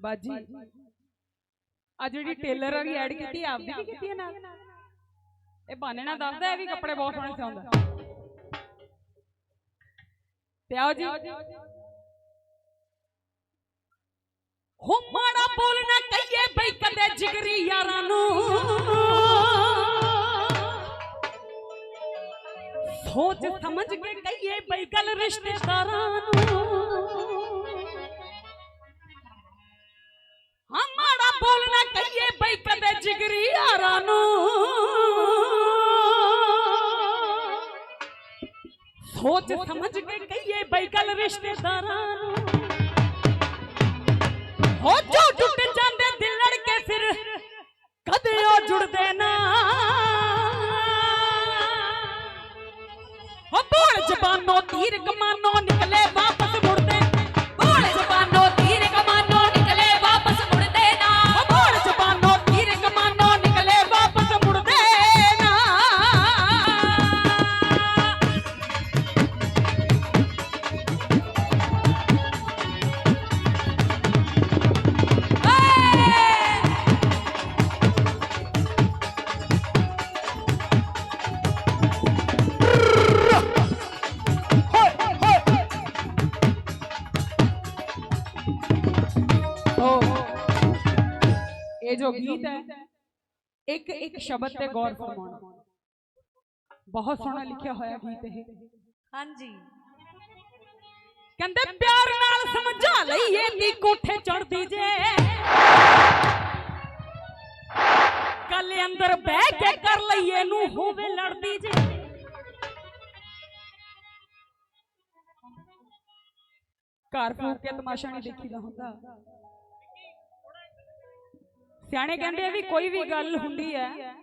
ਬਾਜੀ। ਆ ਜਿਹੜੀ ਟੇਲਰ ਵਾਲੀ ਐਡ ਕੀਤੀ ਆਪ ਦੀ ਵੀ ਕੀਤੀ ਹੈ ਨਾਲ ਇਹ ਬਾਨੇ ਨਾਲ ਦੱਸਦਾ ਇਹ ਵੀ ਕੱਪੜੇ ਬਹੁਤ ਸੋਹਣੇ ਸਿਉਂਦਾ। ਤੇ ਆਓ ਜੀ। ਹੋ ਮਾੜਾ ਬੋਲਣਾ ਕਹੀਏ ਬਈ ਕਦੇ ਜਿਗਰੀ ਯਾਰਾਂ ਨੂੰ। ਸੋਚ ਸਮਝ ਕੇ ਕਹੀਏ ਬਈ ਗੱਲ ਰਿਸ਼ਤੇਦਾਰਾਂ ਨੂੰ। ਯਾਰਾਂ ਨੂੰ। ਸੋਚ ਸਮਝ ਕੇ ਕਹੀਏ ਬਈ ਗੱਲ ਰਿਸ਼ਤੇਦਾਰਾਂ ਨੂੰ। ਹੋ ਜੋ ਟੁੱਟ ਜਾਂਦੇ ਦਿਲ ਲੜ ਕੇ ਫਿਰ ਕਦੇ ਉਹ ਜੁੜਦੇ ਨਾ। ਹੋ ਬੋਲ ਜ਼ਬਾਨੋਂ ਤੀਰ ਕਮਾਨੋਂ ਇਹ ਜੋ ਗੀਤ ਹੈ ਇੱਕ ਇੱਕ ਸ਼ਬਦ ਤੇ ਗੌਰ ਫਰਮਾਉਣਾ ਬਹੁਤ ਸੋਹਣਾ ਲਿਖਿਆ ਹੋਇਆ ਗੀਤ ਇਹ ਹਾਂਜੀ ਕਹਿੰਦੇ ਪਿਆਰ ਨਾਲ ਸਮਝਾ ਲਈਏ ਨੀ ਕੋਠੇ ਚੜਦੀ ਜੇ ਕੱਲ ਅੰਦਰ ਬਹਿ ਕੇ ਕਰ ਲਈਏ ਨੂੰ ਹੋਵੇ ਲੜਦੀ ਜੇ ਘਰ ਫੂਕ ਕੇ ਤਮਾਸ਼ਾ ਨਹੀਂ ਦੇਖੀਦਾ ਹੁੰਦਾ ਸਿਆਣੇ ਕਹਿੰਦੇ ਆ ਵੀ ਕੋਈ ਵੀ ਗੱਲ ਹੁੰਦੀ ਹੈ।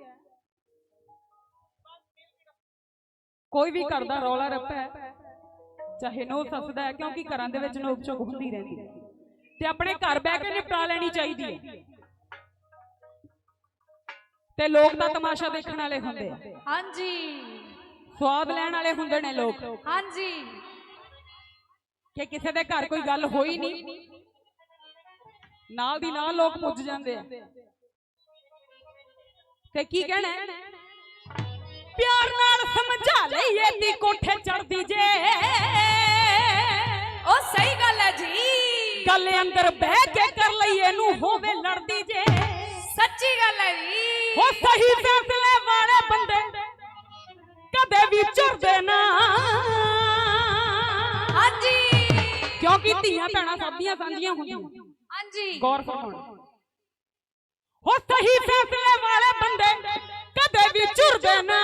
ਕੋਈ ਵੀ ਘਰ ਦਾ ਰੌਲਾ ਰੱਪਾ ਹੈ ਚਾਹੇ ਨੋ ਸੱਸਦਾ ਹੈ ਕਿਉਂਕਿ ਘਰਾਂ ਦੇ ਵਿੱਚ ਨੋਕ ਝੋਕ ਹੁੰਦੀ ਰਹਿੰਦੀ ਹੈ। ਤੇ ਆਪਣੇ ਘਰ ਬਹਿ ਕੇ ਨਿਪਟਾ ਲੈਣੀ ਚਾਹੀਦੀ ਹੈ। ਤੇ ਲੋਕ ਤਾਂ ਤਮਾਸ਼ਾ ਦੇਖਣ ਵਾਲੇ ਹੁੰਦੇ ਆ। ਹਾਂਜੀ। ਸਵਾਦ ਲੈਣ ਵਾਲੇ ਹੁੰਦੇ ਨੇ ਲੋਕ। ਹਾਂਜੀ। ਕਿ ਕਿਸੇ ਦੇ ਘਰ ਕੋਈ ਗੱਲ ਹੋਈ ਨਹੀਂ। ਨਾਲ ਦੀ ਨਾਲ ਲੋਕ ਪੁੱਜ ਜਾਂਦੇ ਆ। ਤੇ ਕੀ ਕਹਿਣਾ? ਪਿਆਰ ਨਾਲ ਸਮਝਾ ਲਈਏ ਨੀ ਕੋਠੇ ਚੜਦੀ ਜੇ। ਉਹ ਸਹੀ ਗੱਲ ਹੈ ਜੀ। ਗੱਲ ਅੰਦਰ ਬਹਿ ਕੇ ਕਰ ਲਈਏ ਨੂੰ ਹੋਵੇ ਲੜਦੀ ਜੇ। ਸੱਚੀ ਗੱਲ ਹੈ ਜੀ। ਉਹ ਸਹੀ ਫੈਸਲੇ ਵਾਲੇ ਬੰਦੇ ਕਦੇ ਵੀ ਝੁਰਦੇ ਨਾ। ਹਾਂਜੀ। ਕਿਉਂਕਿ ਧੀਆਂ ਭੈਣਾਂ ਸਭ ਦੀਆਂ ਸਾਂਝੀਆਂ ਹੁੰਦੀਆਂ। ਹਾਂਜੀ। ਗੌਰ ਫਰਮਾਉਣਾ ਉਹ ਸਹੀ ਫੈਸਲੇ ਵਾਲੇ ਬੰਦੇ ਕਦੇ ਵੀ ਝੁਰਦੇ ਨਾ।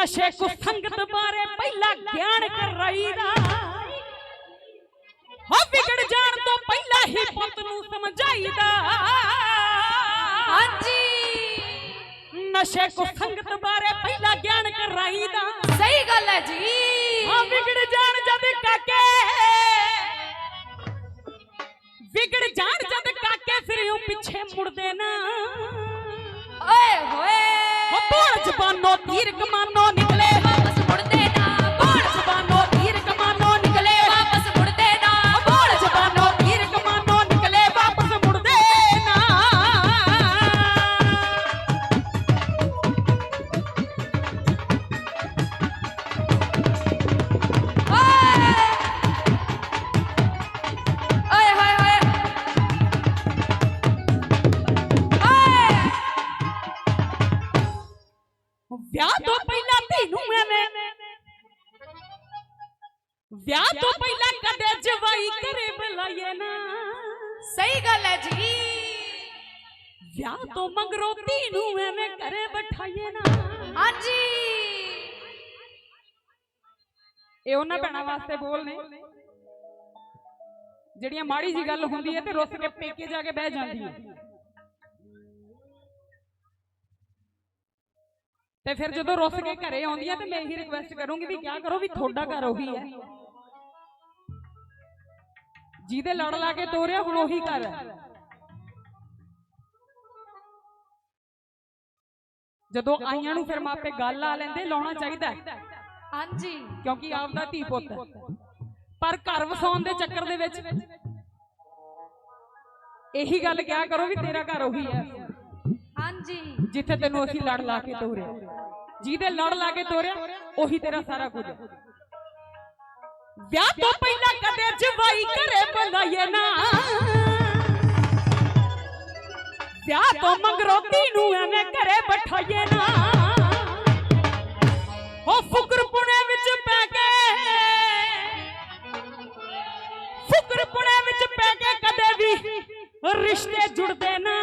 ਨਸ਼ੇ ਕੁ ਸੰਗਤ ਬਾਰੇ ਪਹਿਲਾਂ ਗਿਆਨ ਕਰਾਈਦਾ ਹੋ ਵਿਗੜ ਜਾਣ ਤੋਂ ਪਹਿਲਾਂ ਹੀ ਪੁੱਤ ਨੂੰ ਸਮਝਾਈਦਾ। ਹਾਂਜੀ। ਨਸ਼ੇ ਕੁ ਸੰਗਤ ਬਾਰੇ ਪਹਿਲਾਂ ਗਿਆਨ ਕਰਾਈਦਾ ਸਹੀ ਗੱਲ ਹੈ ਜੀ। ਹਾਂ ਵਿਗੜ ਜਾਣ ਜਦ ਕਾਕੇ। ਵਿਗੜ ਜਾਣ ਜਦ ਕਾਕੇ ਫਿਰ ਉਹ ਪਿੱਛੇ ਮੁੜਦੇ ਨਾ। ਓਏ ਹੋਏ ਹੋ ਬੋਲ ਵਿਆਹ ਤੋਂ ਪਹਿਲਾਂ ਤੈਨੂੰ ਐਵੇਂ ਵਿਆਹ ਤੋਂ ਪਹਿਲਾਂ ਕਦੇ ਜਵਾਈ ਕਰੇ ਬੁਲਾਏ ਨਾ। ਸਹੀ ਗੱਲ ਹੈ ਜੀ। ਵਿਆਹ ਤੋਂ ਮਗਰੋਂ ਧੀ ਨੂੰ ਐਵੇਂ ਘਰੇ ਬਿਠਾਈਏ ਨਾ। ਹਾਂਜੀ। ਇਹ ਉਹਨਾਂ ਭੈਣਾਂ ਵਾਸਤੇ ਬੋਲ ਨੇ। ਜਿਹੜੀਆਂ ਮਾੜੀ ਜੀ ਗੱਲ ਹੁੰਦੀ ਹੈ ਤੇ ਰੁੱਸ ਕੇ ਪੇਕੇ ਜਾ ਕੇ ਬਹਿ ਜਾਂਦੀਆਂ ਤੇ ਫਿਰ ਜਦੋਂ ਰੁੱਸ ਕੇ ਘਰੇ ਆਉਂਦੀਆਂ ਤੇ ਮੈਂ ਇਹੀ ਰਿਕਵੈਸਟ ਕਰੂੰਗੀ ਵੀ ਕਿਆ ਕਰੋ ਵੀ ਤੁਹਾਡਾ ਘਰ ਉਹੀ ਹੈ ਜਿਹਦੇ ਲੜ ਲਾ ਕੇ ਤੋਰਿਆ ਹੁਣ ਉਹੀ ਘਰ ਹੈ ਜਦੋਂ ਆਈਆਂ ਨੂੰ ਫਿਰ ਮਾਪੇ ਗੱਲ ਆ ਲੈਂਦੇ ਲਾਉਣਾ ਚਾਹੀਦਾ। ਹਾਂਜੀ। ਕਿਉਂਕਿ ਆਪਦਾ ਧੀ ਪੁੱਤ। ਪਰ ਘਰ ਵਸਾਉਣ ਦੇ ਚੱਕਰ ਦੇ ਵਿੱਚ ਇਹੀ ਗੱਲ ਕਿਹਾ ਕਰੋ ਵੀ ਤੇਰਾ ਘਰ ਉਹੀ ਹੈ ਹਾਂਜੀ। ਜਿੱਥੇ ਤੈਨੂੰ ਅਸੀਂ ਲੜ ਲਾ ਕੇ ਤੋਰਿਆ। ਜਿਹਦੇ ਲੜ ਲਾ ਕੇ ਤੋਰਿਆ ਉਹੀ ਤੇਰਾ ਸਾਰਾ ਕੁਝ। ਵਿਆਹ ਤੋਂ ਪਹਿਲਾਂ ਕਦੇ ਜਵਾਈ ਘਰੇ ਬੁਲਾਏ ਨਾ। ਵਿਆਹ ਤੋਂ ਮਗਰੋਂ ਨੂੰ ਐਵੇਂ ਘਰੇ ਬਿਠਾਈਏ ਨਾ। ਹੋ ਫੁਕਰਪੁਣੇ ਵਿੱਚ ਪੈ ਕੇ। ਫੁਕਰਪੁਣੇ ਵਿੱਚ ਪੈ ਕੇ ਕਦੇ ਵੀ ਰਿਸ਼ਤੇ ਜੁੜਦੇ ਨਾ।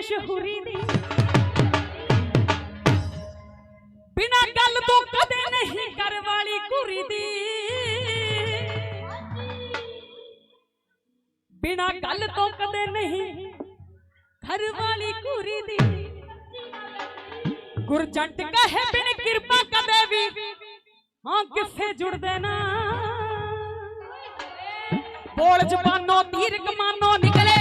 ਮਸ਼ਹੂਰੀ ਦੀ। ਬਿਨਾ ਗੱਲ ਤੋਂ ਕਦੇ ਨਹੀਂ ਕਰ ਵਾਲੀ ਕੁਰੀ ਦੀ। ਬਿਨਾ ਗੱਲ ਤੋਂ ਕਦੇ ਨਹੀਂ ਘਰ ਵਾਲੀ ਕੁਰੀ ਦੀ ਗੁਰਜੰਟ ਕਹੇ ਬਿਨ ਕਿਰਪਾ ਕਦੇ ਵੀ, ਹਾਂ ਕਿਸੇ ਜੁੜਦੇ ਨਾ। ਬੋਲ ਜ਼ਬਾਨੋਂ ਤੀਰ ਕਮਾਨੋ, ਨਿਕਲੇ